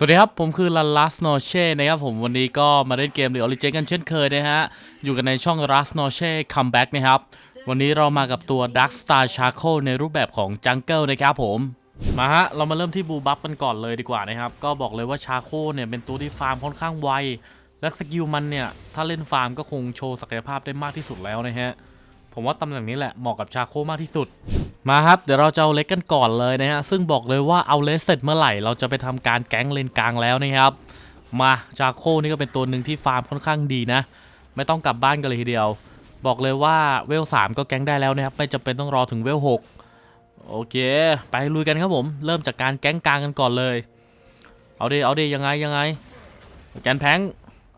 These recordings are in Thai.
สวัสดีครับ ผมคือลันลัสโนเช่นะครับผมวันนี้ก็มาเล่นเกม The Origin กันเช่นเคยนะฮะ อยู่กันในช่อง Last n o c h e Comeback นะครับ วันนี้เรามากับตัว Dark Star Charcoal ในรูปแบบของ Jungle นะครับผม มาฮะ เรามาเริ่มที่บูบัฟกันก่อนเลยดีกว่านะครับ ก็บอกเลยว่า Charcoal เนี่ยเป็นตัวที่ฟาร์มค่อนข้างไว และสกิลมันเนี่ย ถ้าเล่นฟาร์มก็คงโชว์ศักยภาพได้มากที่สุดแล้วนะฮะ ผมว่าตำแหน่งนี้แหละ เหมาะกับชาโคมากที่สุด มาครับ เดี๋ยวเราจะเอาเล็กกันก่อนเลยนะฮะ ซึ่งบอกเลยว่าเอาเลสเสร็จเมื่อไหร่ เราจะไปทำการแก๊งเลนกลางแล้วนะครับ มาชาโคนี่ก็เป็นตัวหนึ่งที่ฟาร์มค่อนข้างดีนะ ไม่ต้องกลับบ้านกันเลยทีเดียว บอกเลยว่าเวล3ก็แก๊งได้แล้วนะครับ ไม่จำเป็นต้องรอถึงเวล6โอเค ไปลุยกันครับผม เริ่มจากการแก๊งกลางกันก่อนเลย เอาดิ เอาดิ ยังไง ยังไงแกนแพง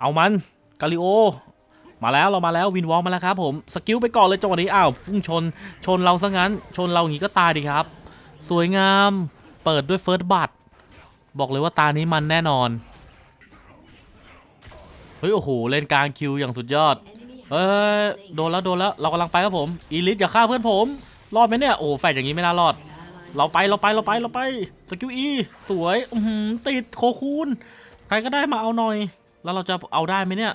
เอามัน กาลิโอ มาแล้วเรามาแล้ววินวอลมาแล้วครับผมสกิลไปก่อนเลยจังหวะนี้อ้าวพุ่งชนชนเราซะงั้น ชนเราอย่างนี้ก็ตายดีครับ สวยงามเปิดด้วยเฟิร์สบัตบอกเลยว่าตานี้มันแน่นอนเฮ้ยโอ้โหเล่นกลางคิวอย่างสุดยอดเอ้ยโดนแล้วโดนแล้วเรากำลังไปครับผมอีลิทอย่าฆ่าเพื่อนผมรอดไหมเนี่ยโอ้แฟดอย่างนี้ไม่น่ารอด เราไปเราไปเราไปเราไปสกิลอีสวยอืติดโคคูนใครก็ได้มาเอาหน่อย แล้วเราจะเอาได้ไหมเนี่ย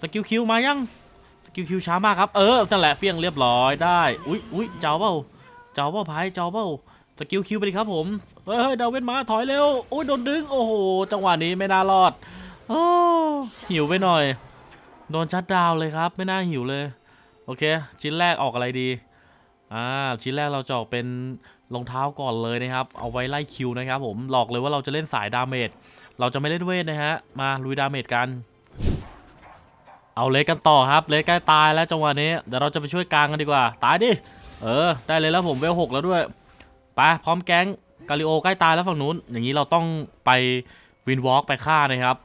สกิลคิวมายังสกิลคิวช้ามากครับเออนั่นแหละเฟี้ยงเรียบร้อยได้อุ้ยอุ้ยเจ้าเปล่าเจ้าเปล่าพายเจ้าเปล่าสกิลคิวไปดิครับผมเฮ้ยเฮ้ยดาวเวนมาถอยเร็วโอ้ยโดนดึงโอ้โหจังหวะนี้ไม่น่ารอดโอ้หิวไปหน่อยโดนชัดดาวเลยครับ ไม่น่าหิวเลยโอเค ชิ้นแรกออกอะไรดีอ่าชิ้นแรกเราจะออกเป็นรองเท้าก่อนเลยนะครับ เอาไว้ไล่คิวนะครับผมหลอกเลยว่าเราจะเล่นสายดาเมจเราจะไม่เล่นเวทนะฮะมาลุยดาเมจกัน เอาเลสกันต่อครับเลสใกล้ตายแล้วจังหวะนี้เดี๋ยวเราจะไปช่วยกลางกันดีกว่า ตายดิเออ ได้เลยแล้วผมเวลหกแล้วด้วยไปพร้อมแก๊งกาลิโอใกล้ตายแล้วฝั่งนู้น อย่างนี้เราต้องไปวินวอล์กไปฆ่านะครับ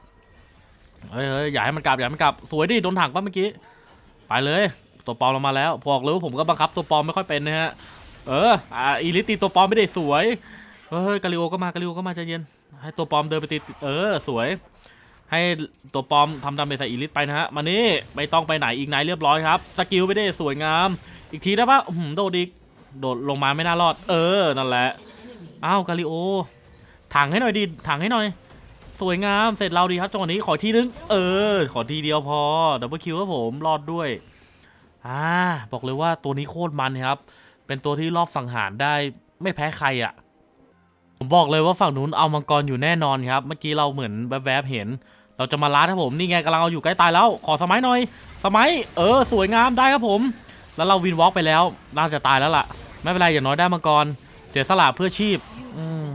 เฮ้ยเฮ้ยอย่าให้มันกลับอย่าให้มันกลับสวยดิโดนถังป่ะเมื่อกี้ไปเลยตัวปอมเรามาแล้วบอกเลยว่าผมก็บังคับตัวปอมไม่ค่อยเป็นนะฮะเอออีลิตตีตัวปอมไม่ได้สวยเฮ้ยกาลิโอก็มากาลิโอก็มาใจเย็นให้ตัวปอมเดินไปตีเออสวย ให้ตัวปลอมทำดาเมจใส่อีลิทไปนะฮะมานี่ไม่ต้องไปไหนอีกไหนเรียบร้อยครับ สกิลไปได้สวยงาม อีกทีได้ปะโดดอีกโดดลงมาไม่น่ารอด เออ นั่นแหละ อ้าวกาลิโอ ถังให้หน่อยดิ ถังให้หน่อย สวยงาม เสร็จเราดีครับจังหวะนี้ ขอทีนึง เออ ขอทีเดียวพอ ดับเบิลคิวครับผม รอดด้วย อ่า บอกเลยว่าตัวนี้โคตรมันครับ เป็นตัวที่รอบสังหารได้ไม่แพ้ใครอะ่ะ ผมบอกเลยว่าฝั่งนู้นเอามังกรอยู่แน่นอนครับ เมื่อกี้เราเหมือนแวบๆเห็น เราจะมาล้าครับผมนี่ไงกำลังเอาอยู่ใกล้ตายแล้วขอสมัยหน่อย สมัยเออสวยงามได้ครับผม แล้วเราวินวอล์กไปแล้วน่าจะตายแล้วล่ะ ไม่เป็นไรอย่างน้อยได้มังกรเสียสละเพื่อชีพอืม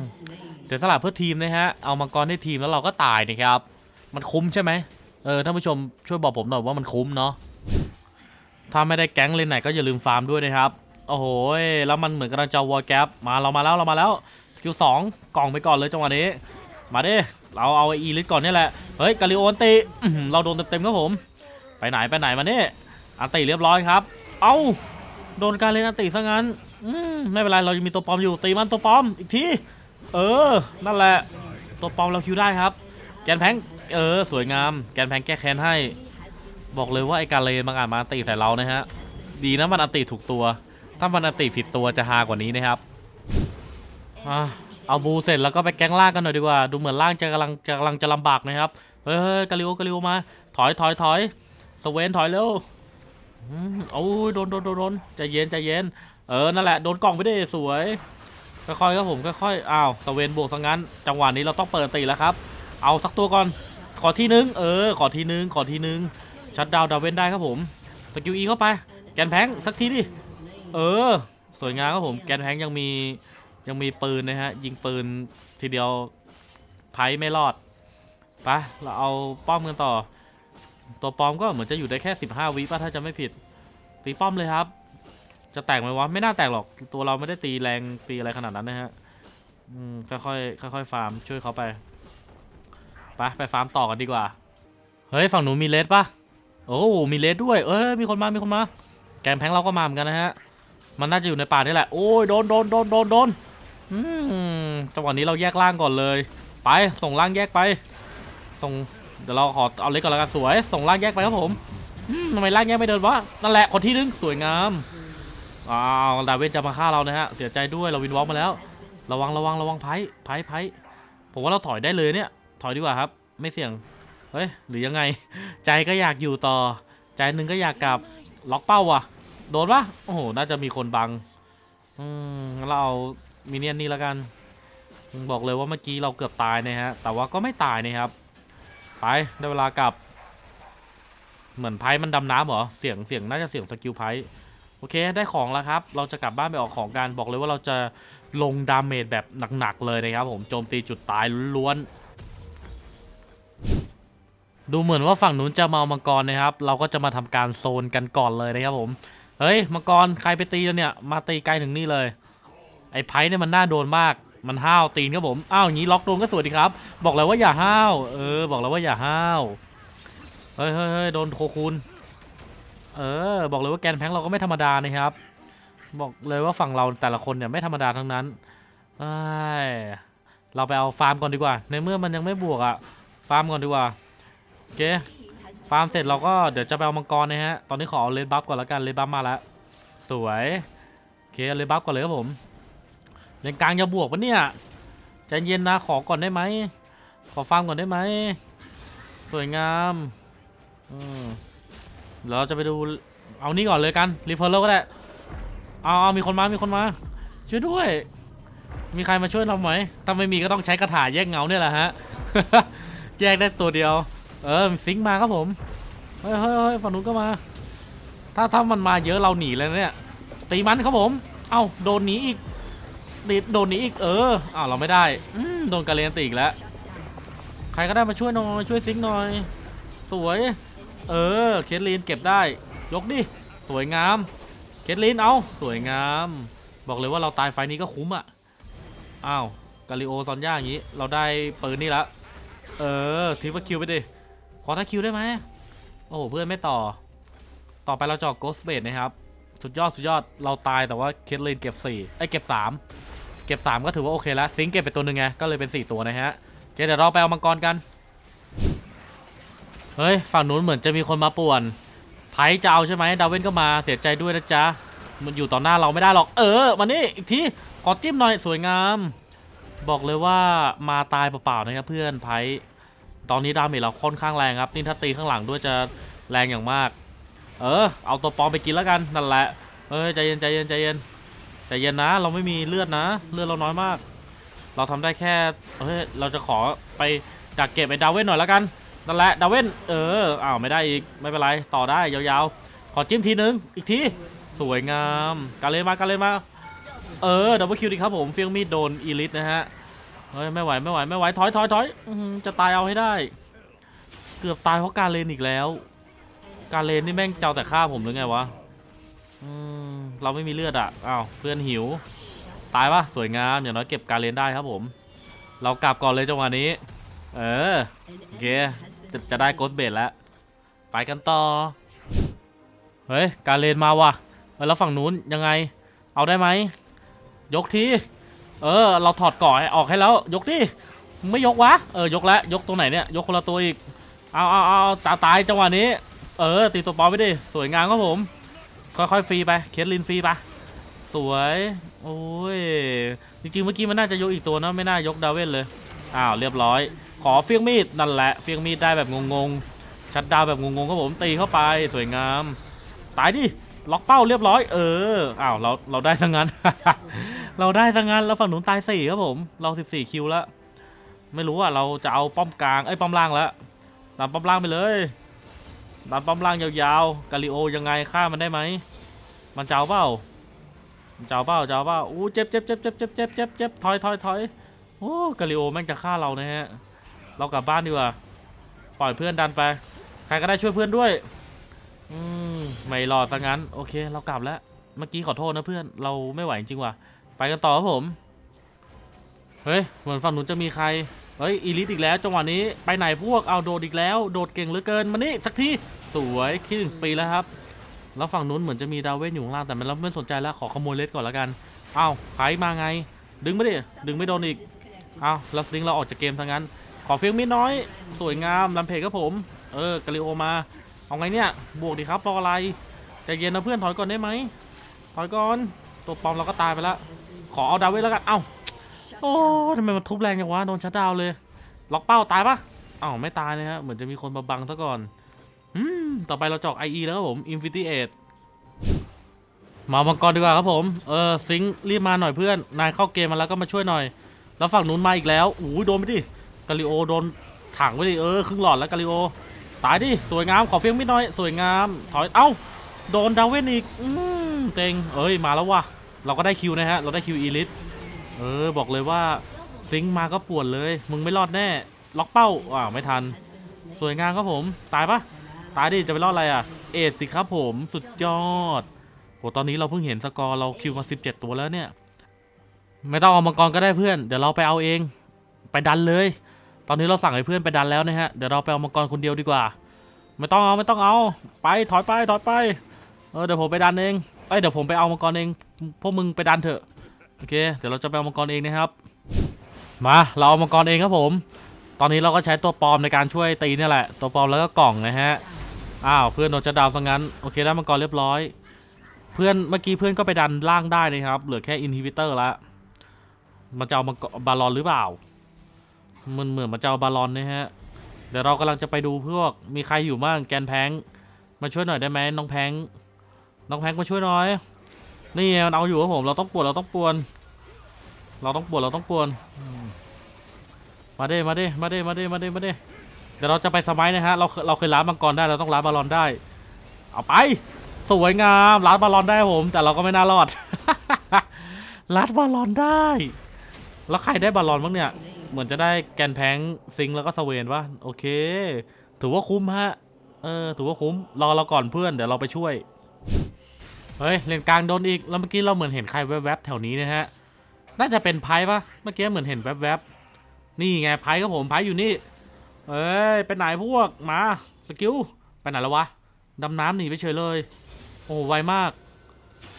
เสียสละเพื่อทีมนะฮะเอามังกรให้ทีมแล้วเราก็ตายนะครับ มันคุ้มใช่ไหมเออท่านผู้ชมช่วยบอกผมหน่อยว่ามันคุ้มเนาะถ้าไม่ได้แก๊งเลนไหนก็อย่าลืมฟาร์มด้วยนะครับโอ้โหแล้วมันเหมือนกำลังจะวอลแกปมาเรามาแล้วเรามาแล้วสกิลสองกล่องไปก่อนเลยจังหวะนี้มาดิ เราเอาอีลิทก่อนนี่แหละ เฮ้ยกาลิโออันติเราโดนเต็มๆครับผม ไปไหนไปไหนมาเนี่ยอันติเรียบร้อยครับ เอ้าโดนการเล่นอันติซะงั้นมไม่เป็นไรเรายังมีตัวปลอมอยู่ตีมันตัวปลอมอีกที เออ นั่นแหละ ตัวปลอมเราคิวได้ครับ แกนแพงเออ สวยงาม แกนแพงแก้แค้นให้ บอกเลยว่าไอการเลนบางอาจมาอันติใส่เรานะฮะ ดีนะมันอันติถูกตัว ถ้ามันอันติผิดตัวจะฮากว่านี้นะครับ อะ เอาบูเสร็จแล้วก็ไปแก๊งล่างกันหน่อยดีกว่า ดูเหมือนล่างจะกำลังจะกำลังจะลำบากนะครับ เฮ้ยกาลิโอกาลิโอมา ถอยถอยถอยสเวนถอยเร็วโอ้ยโดนโดนโดนใจเย็นใจเย็น เออ นั่นแหละ โดนกล่องไปได้สวย ค่อยๆครับผม ค่อยๆ อ้าวสเวนบวกซะงั้น จังหวะนี้เราต้องเปิดตีแล้วครับ เอาสักตัวก่อน ขอทีนึง เออ ขอทีนึง ขอทีนึง ชัดดาวดาวเวนได้ครับผม สกิลอีเข้าไป แกนแพงสักทีดิ เออ สวยงามครับผม แกนแพงยังมี ยังมีปืนนะฮะ ยิงปืนทีเดียวไพ่ไม่รอดปะเราเอาป้อมกันต่อ ตัวป้อมก็เหมือนจะอยู่ได้แค่ 15 วิป่ะถ้าจะไม่ผิด ตีป้อมเลยครับ จะแตกไหมวะ ไม่น่าแตกหรอก ตัวเราไม่ได้ตีแรงตีอะไรขนาดนั้นนะฮะอืมค่อยๆค่อยๆฟาร์มช่วยเขาไปไปไปฟาร์มต่อกันดีกว่า เฮ้ย ฝั่งหนูมีเลสปะโอ้มีเลสด้วย เอ้ย มีคนมา มีคนมา แกนแพงเราก็มาเหมือนกันนะฮะ มันน่าจะอยู่ในป่านี่แหละ โอ้ย โดนโดนโดนโดนโดน อืมจังหวะนี้เราแยกล่างก่อนเลย ไปส่งล่างแยกไป ส่งเดี๋ยวเราขอเอาเล็กก่อนล้วกันสวย ส่งล่างแยกไปครับผมมทำไมล่างแยกไม่เดินวะนั่นแหละคนที่นึงสวยงามอ้าวดาเวนจะมาฆ่าเรานะฮะเสียใจด้วยเราวินวอล์กมาแล้ว ระวังระวังระวังไพ่ไพ่ไพ่ผมว่าเราถอยได้เลยเนี่ย ถอยดีกว่าครับ ไม่เสี่ยงเฮ้ยหรือยังไง ใจก็อยากอยู่ต่อ ใจหนึ่งก็อยากกลับล็อกเป้าว่ะ โดนปะโอ้โหน่าจะมีคนบัง อืมเราเอา มิเนียนนี่แล้วกัน บอกเลยว่าเมื่อกี้เราเกือบตายนะฮะ แต่ว่าก็ไม่ตายนะครับ ไปได้เวลากลับ เหมือนไพ่มันดำน้ำเหรอ เสียงเสียงน่าจะเสียงสกิลไพ่โอเค ได้ของแล้วครับ เราจะกลับบ้านไปออกของกัน บอกเลยว่าเราจะลงดาเมจแบบหนักๆเลยนะครับผม โจมตีจุดตายล้วนๆดูเหมือนว่าฝั่งนู้นจะมาเอามังกรนะครับ เราก็จะมาทำการโซนกันก่อนเลยนะครับผม เฮ้ย มังกรใครไปตีแล้วเนี่ย มาตีไกลถึงนี่เลย ไอ้ไพ่เนี่ยมันน่าโดนมาก มันห้าวตีนครับผม อ้าวอย่างนี้ล็อกโดนก็สวยดีครับ บอกแล้วว่าอย่าห้าว เออ บอกแล้วว่าอย่าห้าว เฮ้ยเฮ้ยโดนโคคูนเออ บอกเลยว่าแกนแพงเราก็ไม่ธรรมดานะครับ บอกเลยว่าฝั่งเราแต่ละคนเนี่ยไม่ธรรมดาทั้งนั้นเอ้ยเราไปเอาฟาร์มก่อนดีกว่า ในเมื่อมันยังไม่บวกอะฟาร์มก่อนดีกว่าโอเคฟาร์มเสร็จเราก็เดี๋ยวจะไปเอามังกรนะฮะ ตอนนี้ขอเอาเลนบัฟก่อนละกัน เลนบัฟมาแล้ว สวย โอเค เลนบัฟก่อนเลยครับผม เลนกลางจะบวกปะเนี่ยใจเย็นนะขอก่อนได้ไหมขอฟาร์มก่อนได้ไหมสวยงามอืมเดี๋ยวเราจะไปดูเอานี่ก่อนเลยกันรีเพอร์เลก็ได้เอาเอามีคนมามีคนมาช่วยด้วย มีใครมาช่วยเราไหมถ้าไม่มีก็ต้องใช้กระถาแยกเงาเนี่ยแหละฮะแยกได้ตัวเดียว เออซิงค์มาครับผมเฮ้ยเฮ้ยเฮ้ยฝั่งนู้นก็มา ถ้าถ้ามันมาเยอะเราหนีเลยเนี่ยตีมันครับผม เอ้าโดนหนีอีก ดีดโดนนี้อีกเอออ้าวเราไม่ได้โดนกาเลนตีอีกแล้ว ใครก็ได้มาช่วยหน่อยช่วยซิงค์หน่อย สวย เออเคทลีนเก็บได้ ยกดิสวยงามเคทลีนเอาสวยงาม บอกเลยว่าเราตายไฟนี้ก็คุ้มอะอ้าวกาลิโอซอนย่าอย่างนี้ เราได้ปืนนี่ละเออทิปคิวไปดิขอถ้าคิวได้ไหมโอ้โหเพื่อนไม่ต่อ ต่อไปเราจะอกโกสเบดนะครับ สุดยอดสุดยอดเราตายแต่ว่าเคทลีนเก็บ4ไอ้เก็บ 3 เก็บ 3 ก็ถือว่าโอเคแล้วซิงเก็บไปตัวหนึ่งไงก็เลยเป็น 4 ตัวนะฮะเคเดี๋ยวเราไปเอามังกรกัน เฮ้ย ฝั่งนู้นเหมือนจะมีคนมาป่วนไพ่จะเอาใช่ไหมดาเวนก็มาเสียใจด้วยนะจ๊ะมันอยู่ต่อหน้าเราไม่ได้หรอก เออมานี่อีกทีขอจิ้มหน่อยสวยงาม บอกเลยว่ามาตายเปล่าๆนะครับเพื่อนไพ่ตอนนี้ดาเมจเราค่อนข้างแรงครับนี่ถ้าตีข้างหลังด้วยจะแรงอย่างมาก เออ เอาตัวปอมไปกินแล้วกันนั่นแหละเอ้ยใจเย็นใจเย็นใจเย็น ใจเย็นนะเราไม่มีเลือดนะ เลือดเราน้อยมาก เราทำได้แค่เฮ้ยเราจะขอไปดักเก็บไอ้ดาวเว่นหน่อยแล้วกันนั่นแหละดาวเว่นเอออ้าวไม่ได้อีกไม่เป็นไรต่อได้ยาวๆ ขอจิ้มทีนึงอีกทีสวยงามการเล่นมาการเล่นมาเออดับเบิลคิวดีครับผมเฟียงมีดโดนอีลิทนะฮะเฮ้ยไม่ไหวไม่ไหวไม่ไหวถอยถอยถอยจะตายเอาให้ได้ เกือบตายเพราะการเลนอีกแล้ว การเลนนี่แม่งเจ้าแต่ฆ่าผมหรือไงวะอืม เราไม่มีเลือดอะอ้าวเพื่อนหิว ตายปะสวยงามอย่างน้อยเก็บการเลนได้ครับผม เรากลับก่อนเลยจังหวะนี้ เออโอเคจะจะได้โกดเบดแล้ว ไปกันต่อ เฮ้ย การเลนมาว่ะเฮ้ยแล้วฝั่งนู้นยังไง เอาได้ไหม ยกทีเออ เราถอดก่อให้ออกให้แล้ว ยกดิไม่ยกวะ เออ ยกแล้ว ยกตรงไหนเนี่ย ยกคนละตัวอีก เอาเอาเอาตาตายจังหวะนี้ เออ ตีตัวปอมไปดิ สวยงามครับผม ค่อยๆฟรีไป เคสลินฟรีไปสวย โอ้ย จริงๆ เมื่อกี้มันน่าจะยกอีกตัวนะไม่น่ายกดาวเวนเลย อ้าว เรียบร้อย ขอเฟียงมีดนั่นแหละ เฟียงมีดได้แบบงงๆ ชัดดาวแบบงงๆครับผม ตีเข้าไป สวยงาม ตายดิ ล็อกเป้าเรียบร้อย เออ อ้าว เรา เราได้ทั้งนั้น เราได้ทั้งนั้นแล้วฝั่งหนุนตายสี่ครับผม เรา 14 คิวแล้ว ไม่รู้ว่าเราจะเอาป้อมกลาง เอ้ย ป้อมล่างแล้ว ตามป้อมล่างไปเลย ตามป้อมล่างยาวๆ กาลิโอยังไงฆ่ามันได้ไหม มันเจ้าเปล่ามันเจ้าเปล่าเจ้าเปล่าอู้เจ็บเจ็บเจ็บเจ็บเจ็บเจ็บเจ็บเจ็บถอยถอยถอยโอ้กาลิโอแม่งจะฆ่าเรานะฮะ เรากลับบ้านดีกว่า ปล่อยเพื่อนดันไป ใครก็ได้ช่วยเพื่อนด้วย อืม ไม่รอดซะงั้น โอเค เรากลับแล้ว เมื่อกี้ขอโทษนะเพื่อน เราไม่ไหวจริงว่ะ ไปกันต่อครับผม เฮ้ย เหมือนฝั่งนู้นจะมีใคร เฮ้ยอีลิทอีกแล้วจังหวะนี้ไปไหนพวกเอาโดดอีกแล้วโดดเก่งเหลือเกินมานี่สักทีสวยคิดถึงปีแล้วครับแล้วฝั่งนู้นเหมือนจะมีดาวเวนอยู่ข้างล่างแต่เราไม่สนใจแล้วขอขโมยเลสก่อนแล้วกันเอาวไผมาไง ดึงไม่ดิดึงไม่โดนอีกเอาแล้วสลิงเราออกจากเกมทั้งนั้น ขอเฟียงมิดน้อย สวยงามลำเพจครับผม เออกาลิโอมาเอาไงเนี่ยบวกดีครับรออะไรใจเย็นนะเพื่อนถอยก่อนได้ไหมถอยก่อนตัวปอมเราก็ตายไปแล้วขอเอาดาวเวนแล้วกันเอ้า โอ้ทำไมมันทุบแรงจังวะโดนชัดดาวเลย ล็อกเป้าตายปะอ้าวไม่ตายนะฮะเหมือนจะมีคนมาบังซะก่อนอืมต่อไปเราจอก IE แล้วครับผม Infinity e มามังกรดีกว่าครับผม เออซิงค์รีบมาหน่อยเพื่อน นายเข้าเกมมาแล้วก็มาช่วยหน่อย แล้วฝั่งนู้นมาอีกแล้วอู้ยโดนไปดิกาลิโอโดนถังไปดิเออครึ่งหลอดแล้วกาลิโอ ตายดิ สวยงามขอเฟี้ยงมิดหน่อย สวยงาม ถอย เอ้า โดนดาวเวนอีก อืมเต็งเอ้ย มาแล้วว่ะ เราก็ได้คิวนะฮะ เราได้คิวอีลิท เออบอกเลยว่าซิงค์มาก็ปวดเลย มึงไม่รอดแน่ ล็อกเป้าอ้าวไม่ทัน สวยงามครับผม ตายปะตายดิจะไปรอดอะไรอะ เอ็ดสิครับผมสุดยอดโหตอนนี้เราเพิ่งเห็นสกอร์เราคิวมา 17 ตัวแล้วเนี่ย ไม่ต้องเอามังกรก็ได้เพื่อน เดี๋ยวเราไปเอาเอง ไปดันเลย ตอนนี้เราสั่งให้เพื่อนไปดันแล้วนะฮะ เดี๋ยวเราไปเอามังกรคนเดียวดีกว่า ไม่ต้องเอาไม่ต้องเอา ไปถอยไปถอยไป เออเดี๋ยวผมไปดันเอง เอ้ยเดี๋ยวผมไปเอามังกรเอง พวกมึงไปดันเถอะ โอเค เดี๋ยวเราจะไปเอามังกรเองนะครับ มา เราเอามังกรเองครับผม ตอนนี้เราก็ใช้ตัวปลอมในการช่วยตีนี่แหละ ตัวปลอมแล้วก็กล่องนะฮะ อ้าว เพื่อนโดนจะดาวซะงั้น โอเคได้มังกรเรียบร้อย เพื่อนเมื่อกี้เพื่อนก็ไปดันล่างได้นะครับ เหลือแค่อินฮิบิเตอร์ละ มันจะเอามังกรบาลอนหรือเปล่า มันเหมือนมันจะเอาบาลอนนะฮะ เดี๋ยวเรากำลังจะไปดูพวก มีใครอยู่บ้าง แกนแพง มาช่วยหน่อยได้ไหมน้องแพง น้องแพงมาช่วยหน่อย นี่ไงมันเอาอยู่ครับผมเราต้องปวดเราต้องปวน เราต้องปวดเราต้องปวน มาเด้มาเด้มาเด้มาเด้มาเด้มาเด้เดี๋ยวเราจะไปสมัยนะฮะเราเราเคยล้างมังกรได้เราต้องล้างบาลอนได้ เอาไป สวยงามล้างบาลอนได้ผม แต่เราก็ไม่น่ารอดล้างบาลอนได้ แล้วใครได้บาลอนบ้างเนี่ยเหมือนจะได้แกนแพงซิงแล้วก็สเวนวะโอเค ถือว่าคุ้มฮะเออถือว่าคุ้มรอเราก่อนเพื่อนเดี๋ยวเราไปช่วย เฮ้ยเลนกลางโดนอีก แล้วเมื่อกี้เราเหมือนเห็นใครแวบๆแถวนี้นะฮะ น่าจะเป็นไพ่ปะเมื่อกี้เหมือนเห็นแวบๆ นี่ไงไพ่ครับผมไพ่อยู่นี่ เอ้ยไปไหนพวกมาสกิลไปไหนแล้ววะดำน้ำหนีไปเฉยเลย โอ้ไวมาก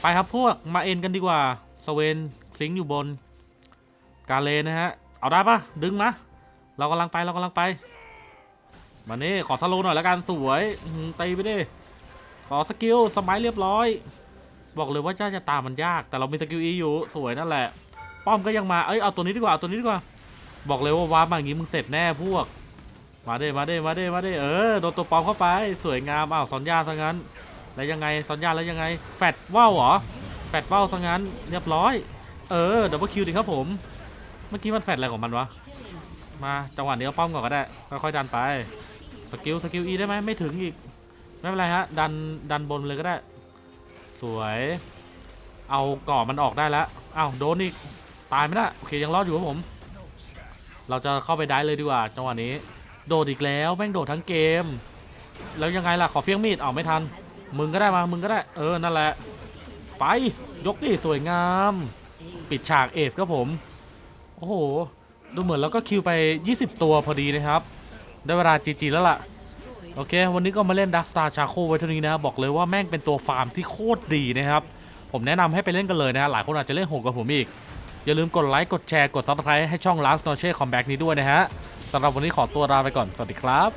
ไปครับพวกมาเอ็นกันดีกว่าสเวนซิงอยู่บน กาเลนะฮะ เอาได้ปะดึงมาเรากำลังไปเรากำลังไปมานี่ขอสโลว์หน่อยแล้วกันสวยตีไปดิขอสกิลสมัยเรียบร้อย บอกเลยว่าเจ้าจะตามมันยาก แต่เรามีสกิลอีอยู่สวยนั่นแหละ ป้อมก็ยังมา เอ้ย เอาตัวนี้ดีกว่า เอาตัวนี้ดีกว่า บอกเลยว่าวาร์ปมาอย่างงี้มึงเสร็จแน่พวก มาเด้มาเด้มาเด้มาเด้เออ โดนตัวปลอมเข้าไป สวยงาม อ้าวสอนยาซะงั้น แล้วยังไงสอนยาแล้วยังไง แฟดว่าวเหรอ แฟดว่าวซะงั้น เรียบร้อย เออ ดับเบิลคิวดีครับผม เมื่อกี้มันแฟดอะไรของมันวะ มาจังหวะนี้เอาป้อมก่อนก็ได้ ค่อยๆดันไป สกิลสกิลอีได้ไหมไม่ถึงอีก ไม่เป็นไรฮะ ดันดันบนเลยก็ได้ สวย เอาก่อมันออกได้แล้วอ้าวโดนอีก ตายไหมนะโอเคยังรอดอยู่ครับผม เราจะเข้าไปได้เลยดีกว่าจังหวะนี้ โดดอีกแล้วแม่งโดดทั้งเกม แล้วยังไงล่ะขอเฟี้ยงมีดเอาไม่ทัน มึงก็ได้มา มึงก็ได้ เออนั่นแหละ ไปยกดิสวยงาม ปิดฉากเอฟครับผม โอ้โห ดูเหมือนเราก็คิวไป 20 ตัวพอดีนะครับ ได้เวลาจีจีแล้วล่ะ โอเค วันนี้ก็มาเล่นดักสตาร์ชาโคไว้เท่านี้นะครับบอกเลยว่าแม่งเป็นตัวฟาร์มที่โคตรดีนะครับ ผมแนะนำให้ไปเล่นกันเลยนะฮะหลายคนอาจจะเล่นโหกับผมอีก อย่าลืมกดไลค์ กดแชร์ กด subscribe ให้ช่อง Last No c h e Comeback นี้ด้วยนะฮะสำหรับวันนี้ขอตัวลาไปก่อน สวัสดีครับ